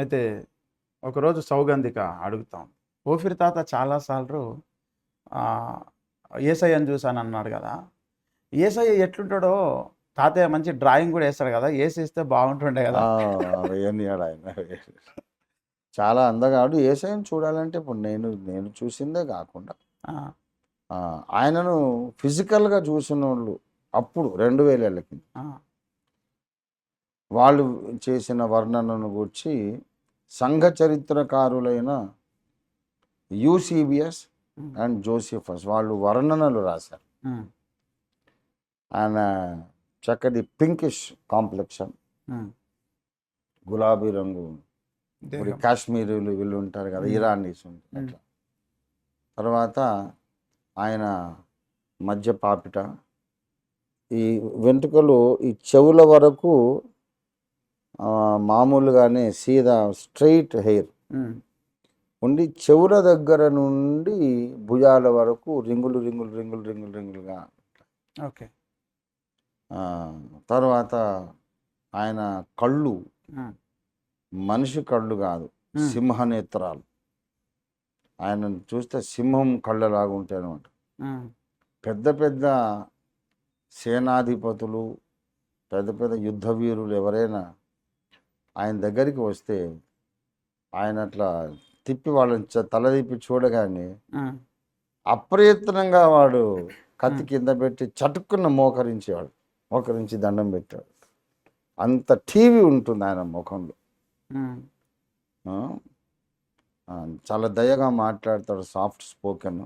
అయితే ఒకరోజు సౌగంధిక అడుగుతాం ఓఫిర్ తాత చాలాసార్లు ఏసయ్యని చూసాను అన్నాడు కదా. ఏసయ్య ఎట్లుంటాడో తాతయ్య మంచి డ్రాయింగ్ కూడా వేస్తాడు కదా. ఏసి ఇస్తే బాగుంటుండే కదా. ఆయన చాలా అందగాడు ఏసైని చూడాలంటే ఇప్పుడు నేను నేను చూసిందే కాకుండా ఆయనను ఫిజికల్గా చూసిన వాళ్ళు అప్పుడు రెండు వేల ఏళ్ళకి ఆ, వాళ్ళు చేసిన వర్ణనను గురించి సంఘ చరిత్రకారులైన యూసిబిఎస్ అండ్ జోసిఫస్ వాళ్ళు వర్ణనలు రాశారు. ఆయన చక్కటి పింకిష్ కాంప్లెక్షన్. గులాబీ రంగు ఇప్పుడు. కాశ్మీరీలు వీళ్ళు ఉంటారు కదా. ఇరానీస్ అట్లా. తర్వాత ఆయన మధ్య పాపిట ఈ వెంట్రుకలు ఈ చెవుల వరకు మామూలుగానే సీదా స్ట్రైట్ హెయిర్ ఉండి చెవుల దగ్గర నుండి భుజాల వరకు రింగులు రింగులు రింగులు రింగులు రింగులుగా. ఓకే. తర్వాత ఆయన కళ్ళు మనిషి కళ్ళు కాదు ఉమ్, సింహనేత్రాలు. ఆయన చూస్తే సింహం కళ్ళలాగా ఉంటాయి అనమాట పెద్ద పెద్ద సేనాధిపతులు పెద్ద పెద్ద యుద్ధ వీరులు ఎవరైనా ఆయన దగ్గరికి వస్తే ఆయన అట్లా తిప్పి వాళ్ళని చ- తల తిప్పి చూడగానే అప్రయత్నంగా వాడు కత్తి కింద పెట్టి చటుక్కున్న మోకరించేవాడు. మోకరించి దండం పెట్టాడు. అంత టీవీ ఉంటుంది ఆయన ముఖంలో. చాలా దయగా మాట్లాడతాడు సాఫ్ట్ స్పోకెన్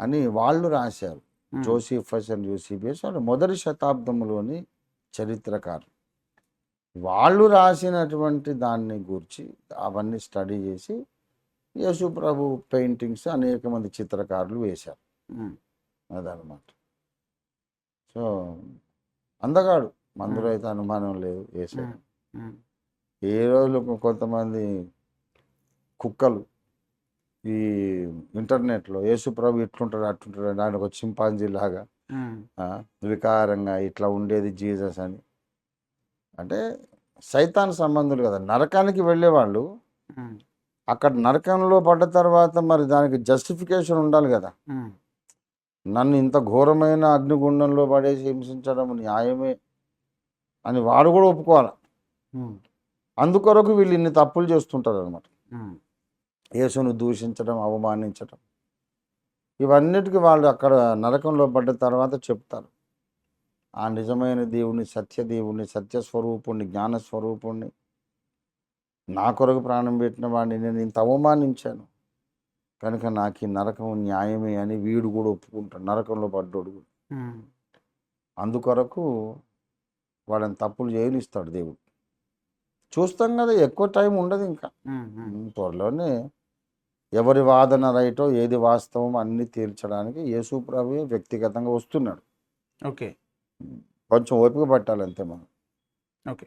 అని వాళ్ళు రాశారు. జోసిఫస్ అండ్ యూసిబిఎస్ వాళ్ళు మొదటి శతాబ్దంలోని చరిత్రకారులు వాళ్ళు రాసినటువంటి దాన్ని గురించి అవన్నీ స్టడీ చేసి యేసు ప్రభు పెయింటింగ్స్ అనేక మంది చిత్రకారులు వేశారు. అదనమాట సో అందగాడు. మందులో అయితే అనుమానం లేదు ఉమ్, ఏ రోజులు కొంతమంది కుక్కలు ఈ ఇంటర్నెట్లో యేసుప్రభు ఇట్లుంటాడు అట్లుంటాడు ఆయన ఒక చింపాంజీ లాగా వికారంగా ఇట్లా ఉండేది జీసస్ అని. అంటే సైతాన్ సంబంధులు కదా. నరకానికి వెళ్ళేవాళ్ళు. అక్కడ నరకంలో పడ్డ తర్వాత మరి దానికి జస్టిఫికేషన్ ఉండాలి కదా. నన్ను ఇంత ఘోరమైన అగ్నిగుండంలో పడేసి హింసించడం న్యాయమే అని వాడు కూడా ఒప్పుకోవాలి? అందుకొరకు వీళ్ళు ఇన్ని తప్పులు చేస్తుంటారు అనమాట యేసును దూషించడం అవమానించడం. ఇవన్నిటికీ వాళ్ళు అక్కడ నరకంలో పడ్డ తర్వాత చెప్తారు. ఆ నిజమైన దేవుని సత్య దేవుని సత్య స్వరూపుణ్ణి జ్ఞాన స్వరూపుణ్ణి. నా కొరకు ప్రాణం పెట్టిన వాడిని నేను ఇంత అవమానించాను. కనుక నాకు ఈ నరకం న్యాయమే అని వీడు కూడా ఒప్పుకుంటాడు. నరకంలో పడ్డోడు కూడా. అందుకొరకు వాళ్ళని తప్పులు చేయనిస్తాడు దేవుడు. చూస్తాం కదా ఎక్కువ టైం ఉండదు ఇంకా. త్వరలోనే ఎవరి వాదన రైటో ఏది వాస్తవం అన్ని తీర్చడానికి యేసు ప్రభువే వ్యక్తిగతంగా వస్తున్నాడు. ఓకే. కొంచెం ఓపిక పట్టాలి అంతే మనం. ఓకే.